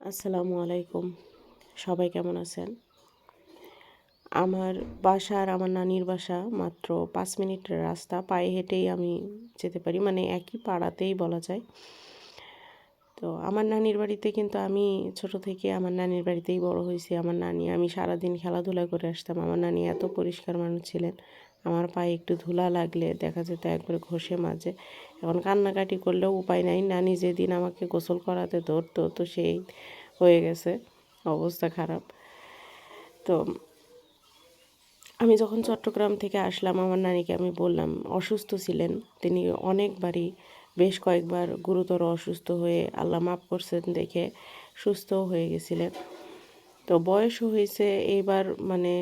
আসসালামু আলাইকুম। সবাই কেমন আছেন? আমার বাসা আর আমার নানির বাসা মাত্র পাঁচ মিনিটের রাস্তা। পায়ে হেঁটেই আমি যেতে পারি মানে একই পাড়াতেই বলা যায়। তো আমার নানির বাড়িতে কিন্তু আমি ছোট থেকে আমার নানির বাড়িতেই বড় হয়েছি। আমার নানি, আমি সারাদিন খেলাধুলা করে আসতাম। আমার নানি এত পরিষ্কার মানুষ ছিলেন। আমার পায়ে একটু ধুলা লাগলে দেখা যেত একবারে ঘষে মাঝে এখন কান্নাকাটি করলেও উপায় নাই। নানি যেদিন আমাকে গোসল করাতে ধরতো, তো সেই হয়ে গেছে। অবস্থা খারাপ। তো আমি যখন চট্টগ্রাম থেকে আসলাম, আমার নানিকে আমি বললাম, অসুস্থ ছিলেন? তিনি অনেকবারই, বেশ কয়েকবার গুরুতর অসুস্থ হয়ে আল্লাহ মাফ করছেন দেখে সুস্থও হয়ে গেছিলেন। তো বয়সও হয়েছে, এইবার মানে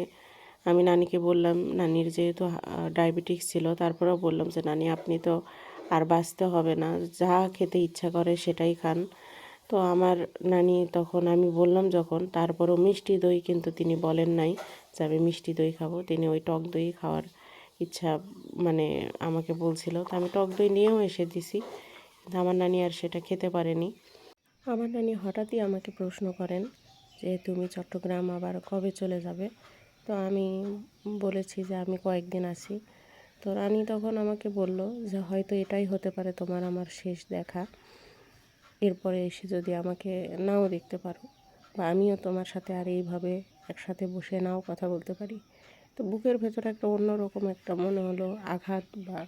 আমি নানিকে বললাম, নানির যেহেতু ডায়াবেটিক্স ছিল, তারপরেও বললাম যে, নানি, আপনি তো আর বাঁচতে হবে না, যা খেতে ইচ্ছা করে সেটাই খান। তো আমার নানি তখন, আমি বললাম যখন, তারপরও মিষ্টি দই কিন্তু তিনি বলেন নাই যে, আমি মিষ্টি দই খাব। তিনি ওই টক দই খাওয়ার ইচ্ছা মানে আমাকে বলছিল। তো আমি টক দই নিয়েও এসে দিছি, কিন্তু আমার নানি আর সেটা খেতে পারেনি। আমার নানি হঠাৎই আমাকে প্রশ্ন করেন যে, তুমি চট্টগ্রাম আবার কবে চলে যাবে? তো আমি বলেছি যে আমি কয়েকদিন আছি। তো রানী তখন আমাকে বলল যে হয়তো এটাই হতে পারে তোমার আমার শেষ দেখা। এরপরে এসে যদি আমাকে নাও দেখতে পারো, বা আমিও তোমার সাথে আর এইভাবে একসাথে বসে নাও কথা বলতে পারি। তো বুকের ভেতরে একটা অন্যরকম একটা মনে হলো আঘাত বা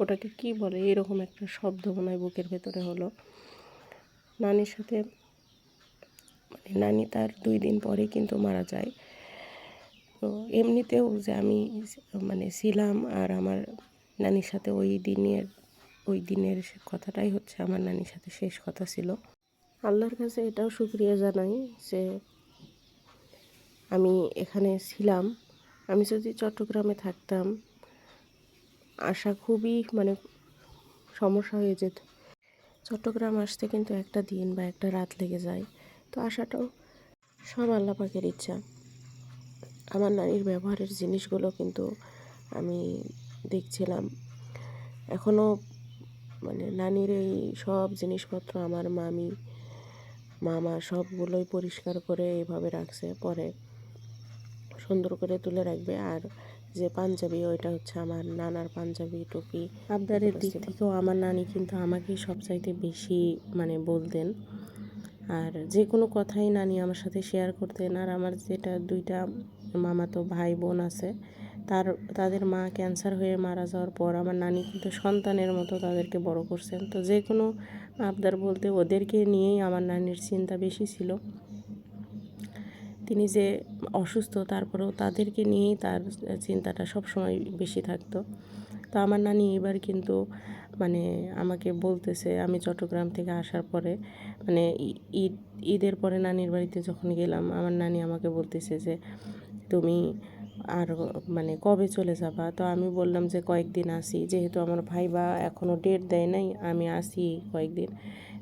ওটাকে কি বলে এরকম একটা শব্দ মনে হয় বুকের ভেতরে হলো। নানির সাথে মানে নানি তার দুই দিন পরে কিন্তু মারা যায়। তো এমনিতেও যে আমি মানে ছিলাম আর আমার নানির সাথে ওই দিনের ওই দিনের কথাটাই হচ্ছে, আমার নানির সাথে শেষ কথা ছিল। আল্লাহর কাছে এটাও শুক্রিয়া জানাই যে আমি এখানে ছিলাম। আমি যদি চট্টগ্রামে থাকতাম আসা খুবই মানে সমস্যা হয়ে যেত। চট্টগ্রাম আসতে কিন্তু একটা দিন বা একটা রাত লেগে যায়। তো আসাটাও সব আল্লাহ পাকের ইচ্ছা। আমার নানির ব্যবহারের জিনিসগুলো কিন্তু আমি দেখছিলাম। এখনও মানে নানির এই সব জিনিসপত্র আমার মামি মামা সবগুলোই পরিষ্কার করে এইভাবে রাখছে পরে সুন্দর করে তুলে রাখবে। আর যে পাঞ্জাবি ওইটা হচ্ছে আমার নানার পাঞ্জাবি টুপি। আবদারের দিক থেকেও আমার নানি কিন্তু আমাকে সবচাইতে বেশি মানে বলতেন। আর যে কোনো কথাই নানি আমার সাথে শেয়ার করতেন। আর আমার যেটা দুইটা মামাতো ভাই বোন আছে। তার, তাদের মা ক্যান্সার হয়ে মারা যাওয়ার পর আমার নানি কিন্তু সন্তানের মতো তাদেরকে বড় করছেন। তো যে কোনো আবদার বলতে ওদেরকে নিয়েই আমার নানির চিন্তা বেশি ছিল। তিনি যে অসুস্থ, তারপরেও তাদেরকে নিয়েই তার চিন্তাটা সবসময় বেশি থাকতো। তো আমার নানি এবার কিন্তু মানে আমাকে বলতেছে, আমি চট্টগ্রাম থেকে আসার পরে মানে ঈদ, ঈদের পরে নানির বাড়িতে যখন গেলাম, আমার নানি আমাকে বলতেছে যে তুমি আর মানে কবে চলে যাবা? তো আমি বললাম যে কয়েকদিন আসি। যেহেতু আমার ভাই বা এখনও ডেট দেয় নাই, আমি আসি কয়েকদিন।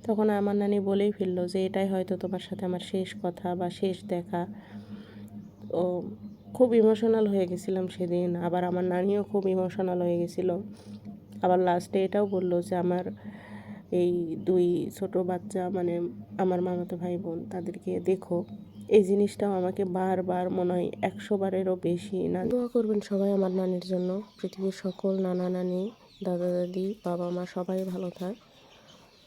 তখন আমার নানি বলেই ফেলল যে এটাই হয়তো তোমার সাথে আমার শেষ কথা বা শেষ দেখা। ও খুব ইমোশনাল হয়ে গেছিলাম সেদিন। আবার আমার নানিও খুব ইমোশনাল হয়ে গেছিল। আবার লাস্টে এটাও বলল যে আমার এই দুই ছোট বাচ্চা মানে আমার মামাতো ভাই বোন, তাদেরকে দেখো। এই জিনিসটাও আমাকে বারবার মনে হয় একশো বারেরও বেশি না। দোয়া করবেন সবাই আমার নানির জন্য, পৃথিবীর সকল নানা নানি, দাদা দাদি, বাবা মা, সবাই ভালো থাক।